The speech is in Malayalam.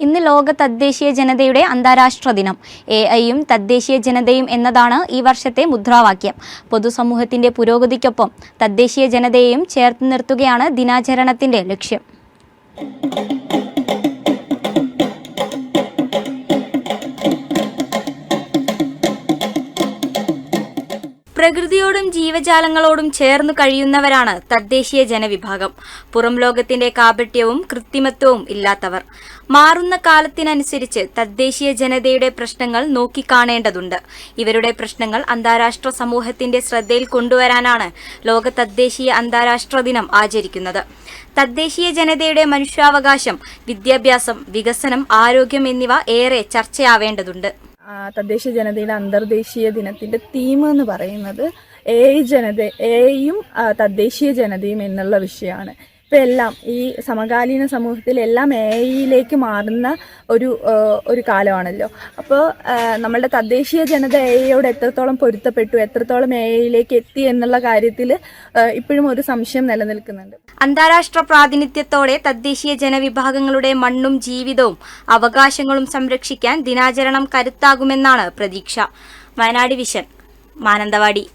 ഇന്ന് ലോക തദ്ദേശീയ ജനതയുടെ അന്താരാഷ്ട്ര ദിനം. എ ഐയും തദ്ദേശീയ ജനതയും എന്നതാണ് ഈ വർഷത്തെ മുദ്രാവാക്യം. പൊതുസമൂഹത്തിന്റെ പുരോഗതിക്കൊപ്പം തദ്ദേശീയ ജനതയെയും ചേർത്ത് നിർത്തുകയാണ് ദിനാചരണത്തിന്റെ ലക്ഷ്യം. പ്രകൃതിയോടും ജീവജാലങ്ങളോടും ചേർന്നു കഴിയുന്നവരാണ് തദ്ദേശീയ ജനവിഭാഗം. പുറം ലോകത്തിന്റെ കാപട്യവും കൃത്രിമത്വവും ഇല്ലാത്തവർ. മാറുന്ന കാലത്തിനനുസരിച്ച് തദ്ദേശീയ ജനതയുടെ പ്രശ്നങ്ങൾ നോക്കിക്കാണേണ്ടതുണ്ട്. ഇവരുടെ പ്രശ്നങ്ങൾ അന്താരാഷ്ട്ര സമൂഹത്തിന്റെ ശ്രദ്ധയിൽ കൊണ്ടുവരാനാണ് ലോക തദ്ദേശീയ അന്താരാഷ്ട്ര ദിനം ആചരിക്കുന്നത്. തദ്ദേശീയ ജനതയുടെ മനുഷ്യാവകാശം വിദ്യാഭ്യാസം വികസനം ആരോഗ്യം എന്നിവ ഏറെ ചർച്ചയാവേണ്ടതുണ്ട്. ആ, തദ്ദേശീയ ജനതയുടെ അന്തർദേശീയ ദിനത്തിന്റെ തീം എന്ന് പറയുന്നത് എ ജനത എയും തദ്ദേശീയ ജനതയും എന്നുള്ള വിഷയമാണ്. ഇപ്പം എല്ലാം ഈ സമകാലീന സമൂഹത്തിൽ എല്ലാം ഐയിലേക്ക് മാറുന്ന ഒരു ഒരു കാലമാണല്ലോ. അപ്പോൾ നമ്മളുടെ തദ്ദേശീയ ജനത എ ഐയോട് എത്രത്തോളം പൊരുത്തപ്പെട്ടു എത്രത്തോളം എ ഐയിലേക്ക് എത്തി എന്നുള്ള കാര്യത്തിൽ ഇപ്പോഴും ഒരു സംശയം നിലനിൽക്കുന്നുണ്ട്. അന്താരാഷ്ട്ര പ്രാതിനിധ്യത്തോടെ തദ്ദേശീയ ജനവിഭാഗങ്ങളുടെ മണ്ണും ജീവിതവും അവകാശങ്ങളും സംരക്ഷിക്കാൻ ദിനാചരണം കരുത്താകുമെന്നാണ് പ്രതീക്ഷ. വയനാട് വിഷൻ മാനന്തവാടി.